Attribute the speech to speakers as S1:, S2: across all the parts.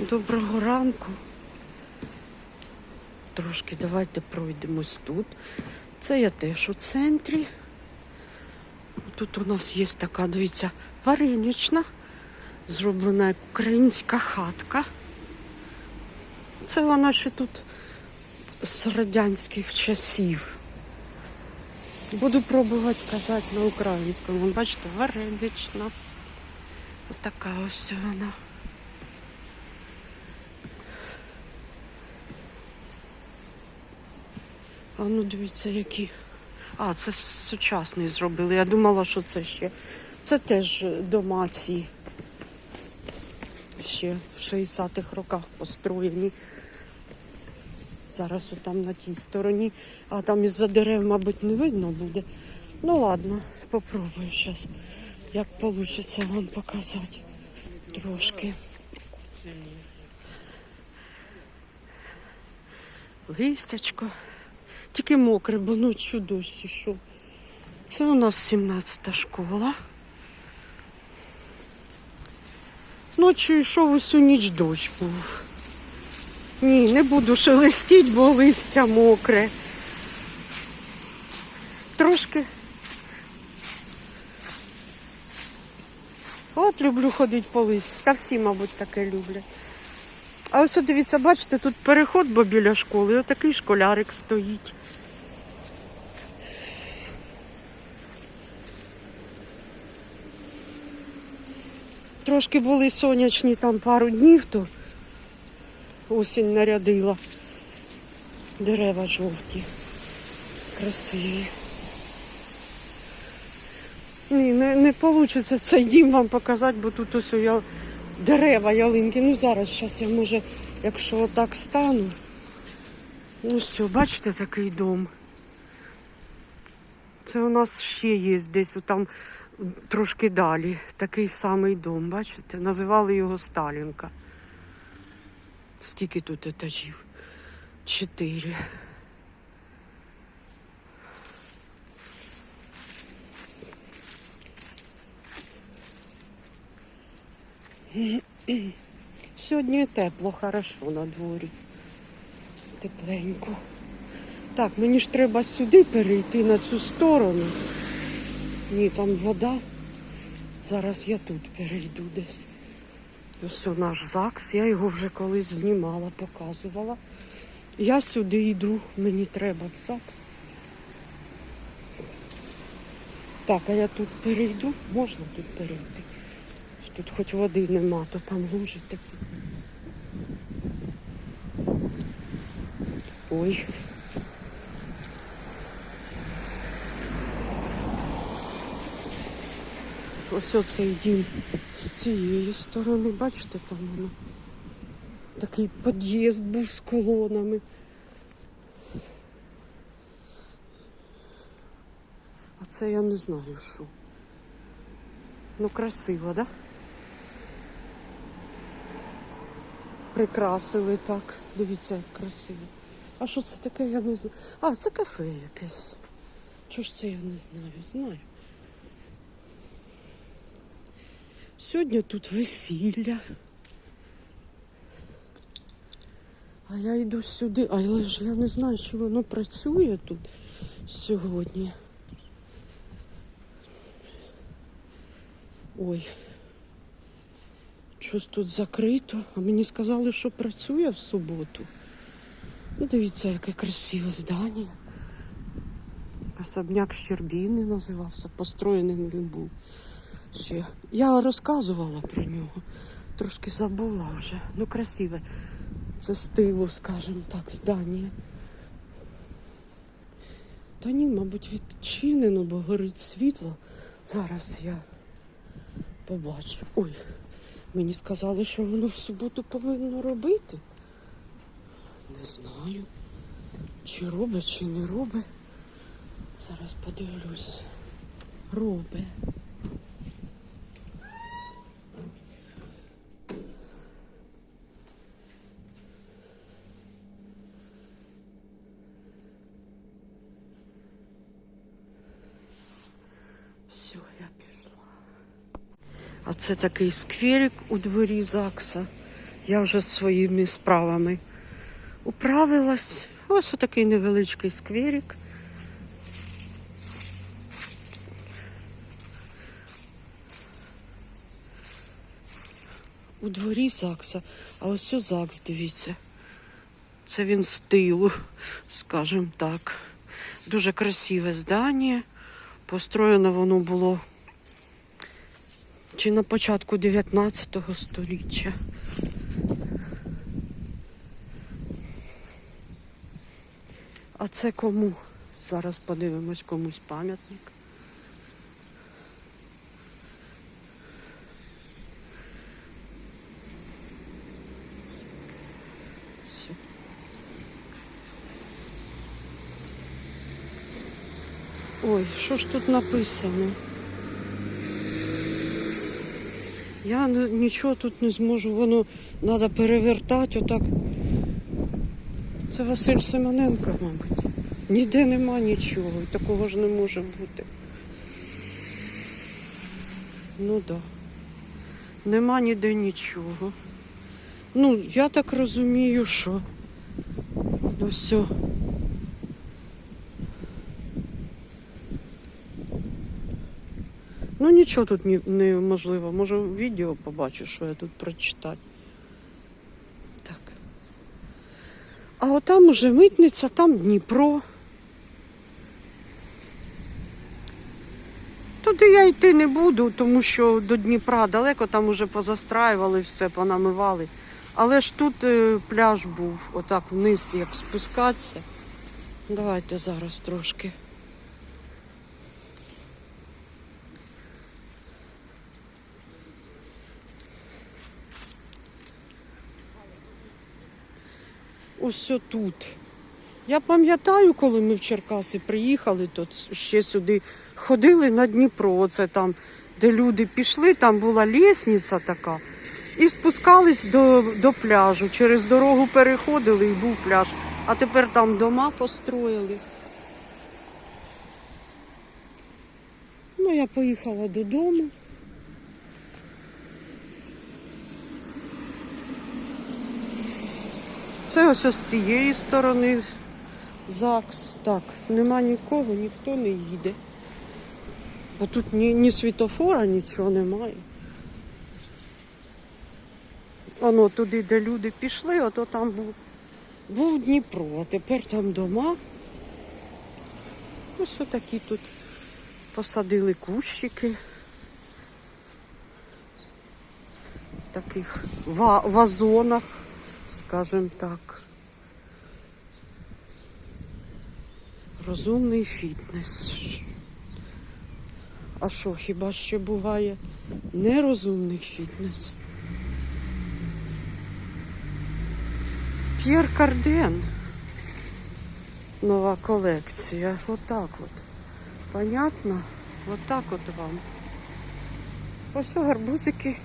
S1: Доброго ранку. Трошки давайте пройдемось тут. Це я теж у центрі. Тут у нас є така, дивіться, варенична, зроблена як українська хатка. Це вона ще тут з радянських часів. Буду пробувати казати на українському. Бачите, варенична. Отака ось вона. А ну дивіться, які. А, це сучасний зробили. Я думала, що це ще. Це теж дома ці. Ще в 60-х роках построєні. Зараз отам на тій стороні, а там із-за дерев, мабуть, не видно буде. Ну ладно, попробую зараз, як вийде вам показати трошки. Листячко. Тільки мокре, бо ночі дощ ішов. Це у нас 17-та школа. Ночі йшов усю ніч дощ був. Ні, не буду шелестіть, бо листя мокре. Трошки. От люблю ходити по листю. Та всі, мабуть, таке люблять. А ось дивіться, бачите, тут переход, бо біля школи, отакий школярик стоїть. Трошки були сонячні там пару днів, то осінь нарядила. Дерева жовті, красиві. Ні, не, не вийде цей дім вам показати, бо тут ось я дерева, ялинки. Ну зараз, зараз я може, якщо отак стану. Ну все, бачите такий дом. Це у нас ще є десь там трошки далі. Такий самий дом, бачите? Називали його Сталінка. Скільки тут етажів? Чотири. Сьогодні тепло, хорошо на дворі. Тепленько. Так, мені ж треба сюди перейти на цю сторону. Ні, там вода. Зараз я тут перейду десь. Ось наш ЗАГС, я його вже колись знімала, показувала. Я сюди йду, мені треба в ЗАГС. Так, а я тут перейду, можна тут перейти. Тут хоч води нема, то там лужі такі. Ой. Ось оцей дім з цієї сторони, бачите, там воно. Такий під'їзд був з колонами. А це я не знаю що. Ну красиво, да? Прикрасили так. Дивіться, як красиво. А що це таке, я не знаю. А, це кафе якесь. Чого ж це я не знаю? Знаю. Сьогодні тут весілля. А я йду сюди, але ж я не знаю, чи воно працює тут сьогодні. Ой. Щось тут закрито, а мені сказали, що працює в суботу. Ну, дивіться, яке красиве здання. Особняк Щербіни називався, построєний він був ще. Я розказувала про нього, трошки забула вже. Ну, красиве. Це стилу, скажімо так, здання. Та ні, мабуть, відчинено, бо горить світло. Зараз я побачу. Ой, мені сказали, що воно в суботу повинно робити. Не знаю, чи робить, чи не робить. Зараз подивлюсь. Робить. Все, я пішла. А це такий скверик у дворі ЗАГСа. Я вже своїми справами управилась. Ось отакий невеличкий скверик. У дворі ЗАГСа, а ось у ЗАГС, дивіться. Це він з тилу, скажімо так. Дуже красиве здання. Построєно воно було чи на початку 19 століття. А це кому? Зараз подивимось комусь пам'ятник. Ой, що ж тут написано? Я нічого тут не зможу, воно треба перевертати отак. Це Василь Симоненко, мабуть. Ніде нема нічого, і такого ж не може бути. Ну так. Да. Нема ніде нічого. Ну, я так розумію, що ну Ну нічого тут не- неможливо. Може відео побачу, що я тут прочитаю. Так. А отам уже митниця, там Дніпро. Туди я йти не буду, тому що до Дніпра далеко, там уже позастраювали все, понамивали. Але ж тут е, пляж був, отак вниз, як спускатися. Давайте зараз трошки. Ось тут. Я пам'ятаю, коли ми в Черкаси приїхали, то ще сюди ходили на Дніпро. Оце там, де люди пішли, там була лісниця така. І спускались до, до пляжу. Через дорогу переходили і був пляж. А тепер там дома построїли. Ну, я поїхала додому. Це ось з цієї сторони ЗАГС. Так, нема нікого, ніхто не їде. Бо тут ні, ні світофора, нічого немає. Воно туди, де люди пішли, ото там був, був Дніпро, а тепер там дома. Ось отакі тут посадили кущики. В таких ва- вазонах, скажімо так. Розумний фітнес. А що, хіба ще буває нерозумний фітнес? П'єр Карден. Нова колекція. Отак от. Понятно? Отак от вам. Ось гарбузики.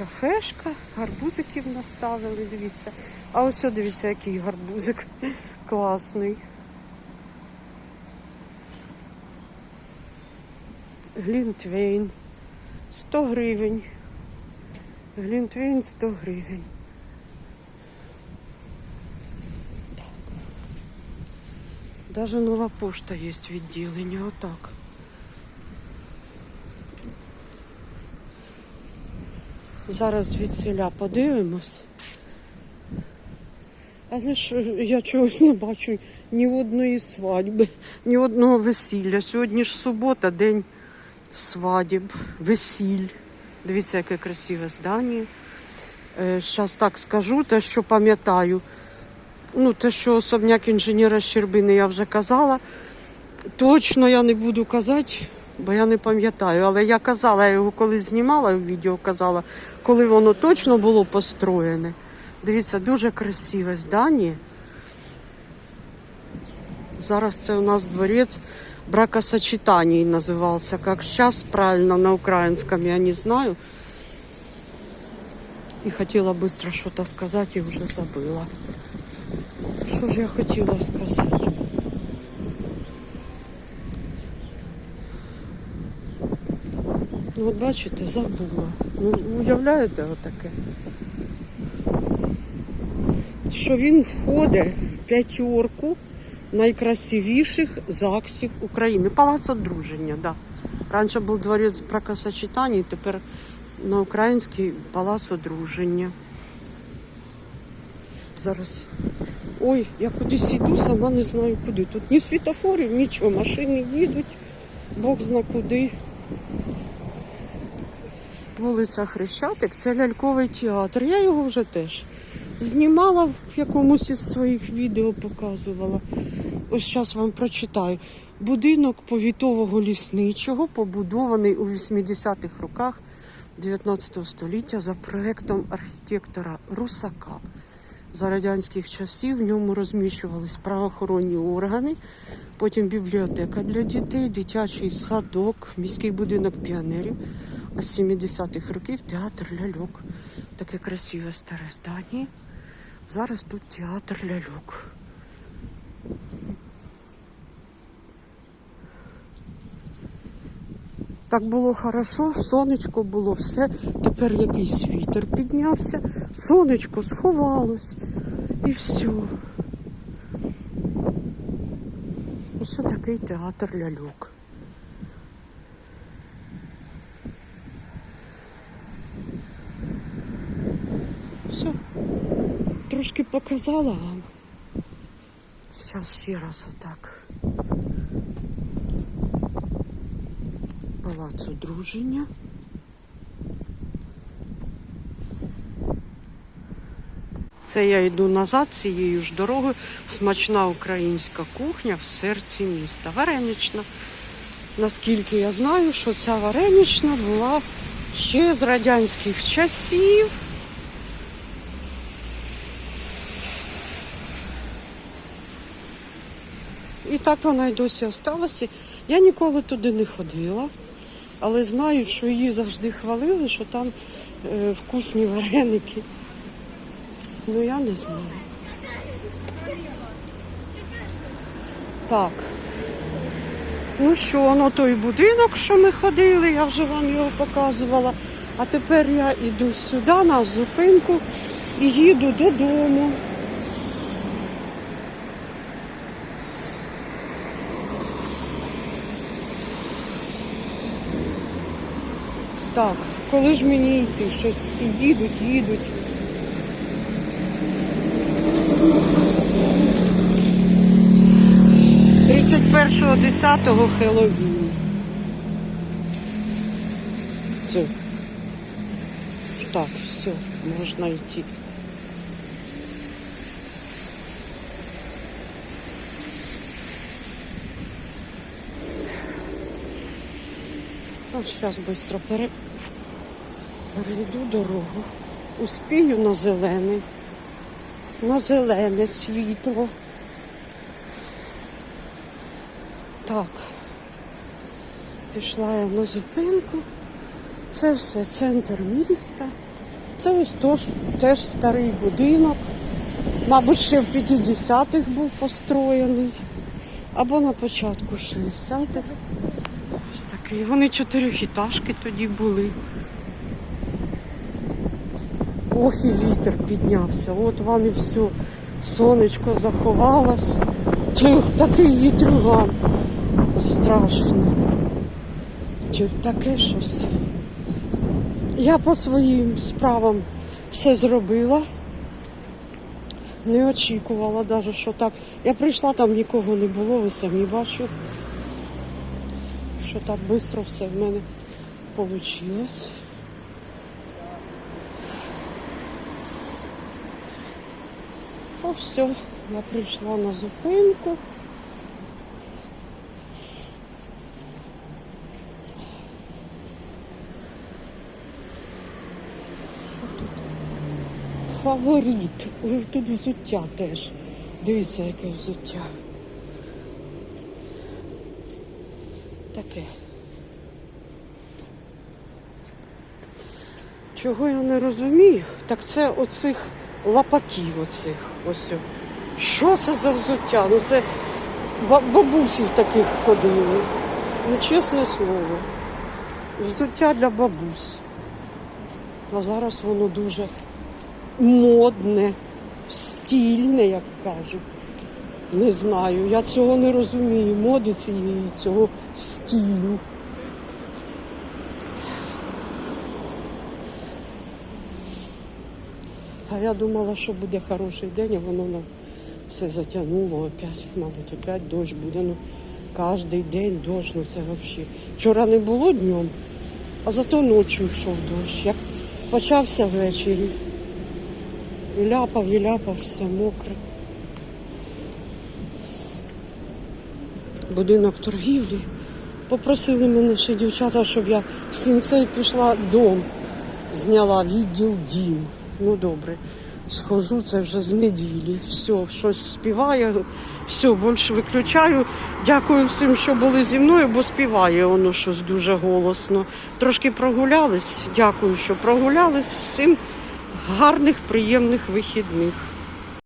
S1: Кафешка, гарбузиків наставили, дивіться. А ось дивіться, який гарбузик класний. Глінтвейн. 100 гривень. Глінтвейн 100 гривень. Даже нова пошта є відділення, отак. Зараз звідсіля подивимось. Але ж я чогось не бачу ні одної свадьби, ні одного весілля. Сьогодні ж субота, день свадіб, весіль. Дивіться, яке красиве здання. Зараз так скажу, те, що пам'ятаю. Ну, те, що особняк інженера Щербини я вже казала. Точно я не буду казати, бо я не пам'ятаю. Але я казала, я його колись знімала в відео, казала, коли воно точно було построєне. Дивіться, дуже красиве здання. Зараз це у нас дворець бракосочетаний називався. Як зараз правильно на українському, я не знаю. І хотіла швидко щось сказати і вже забыла. Що ж я хотіла сказати? От бачите, забула. Ну, уявляєте отаке? Що він входить в п'ятерку найкрасивіших ЗАГСів України. Палац одруження, так. Да. Раніше був дворець бракосочетання, тепер на український палац одруження. Зараз. Ой, я кудись іду, сама не знаю куди. Тут ні світофорів, нічого, машини їдуть, Бог зна куди. Вулиця Хрещатик, це ляльковий театр. Я його вже теж знімала в якомусь із своїх відео, показувала. Ось зараз вам прочитаю. Будинок повітового лісничого, побудований у 80-х роках 19 століття за проектом архітектора Русака. За радянських часів в ньому розміщувались правоохоронні органи, потім бібліотека для дітей, дитячий садок, міський будинок піонерів. А з 70-х років театр ляльок. Таке красиве старе здання. Зараз тут театр ляльок. Так було хорошо, сонечко було, все. Тепер якийсь вітер піднявся, сонечко сховалось і все. Ось такий театр ляльок. Все. Трошки показала вам. Зараз ще раз отак. Палац одруження. Це я йду назад цією ж дорогою. Смачна українська кухня в серці міста. Варенична. Наскільки я знаю, що ця варенична була ще з радянських часів. І так вона й досі осталася. Я ніколи туди не ходила, але знаю, що її завжди хвалили, що там е, вкусні вареники. Ну я не знаю. Так. Ну що, воно той будинок, що ми ходили, я вже вам його показувала. А тепер я йду сюди на зупинку і їду додому. Так, коли ж мені йти? Щось всі їдуть, їдуть. Тридцять першого десятого Хеллоуін. Це. Так, все, можна йти. Ну, зараз швидко пере... перейду дорогу. Успію на зелений. На зелене світло. Так. Пішла я на зупинку. Це все центр міста. Це ось тож, теж старий будинок. Мабуть, ще в 50-х був построєний. Або на початку 60-х. Ось такий. Вони чотирихітажки тоді були. Ох, і вітер піднявся. От вам і все. Сонечко заховалось. Тюх, такий вітрюган. Страшно. Тюх, таке щось. Я по своїм справам все зробила. Не очікувала навіть, що так. Я прийшла, там нікого не було, ви самі бачите що так швидко все в мене вийшло. О, все, я прийшла на зупинку. Що тут? Фаворит. Ой, Тут взуття теж. Дивіться, яке взуття. таке. Чого я не розумію, так це оцих лапаків оцих. Ось. Що це за взуття? Ну це ба- бабусі в таких ходили. Ну, чесне слово. взуття для бабусь. А зараз воно дуже модне, стільне, як кажуть. Не знаю, я цього не розумію, моди цієї цього стилю. А я думала, що буде хороший день, а воно на все затягнуло опять. Мабуть, опять дощ буде. Ну, кожен день дощ, ну це взагалі. Вчора не було днем, а зато ночі йшов дощ. Як почався ввечері. І ляпав, і ляпав, все мокре. Будинок торгівлі. Попросили мене ще дівчата, щоб я в сінцей пішла дом, зняла відділ дім. Ну добре, схожу, це вже з неділі. Все, щось співає, все, більше виключаю. Дякую всім, що були зі мною, бо співає воно щось дуже голосно. Трошки прогулялись. Дякую, що прогулялись. Всім гарних, приємних вихідних.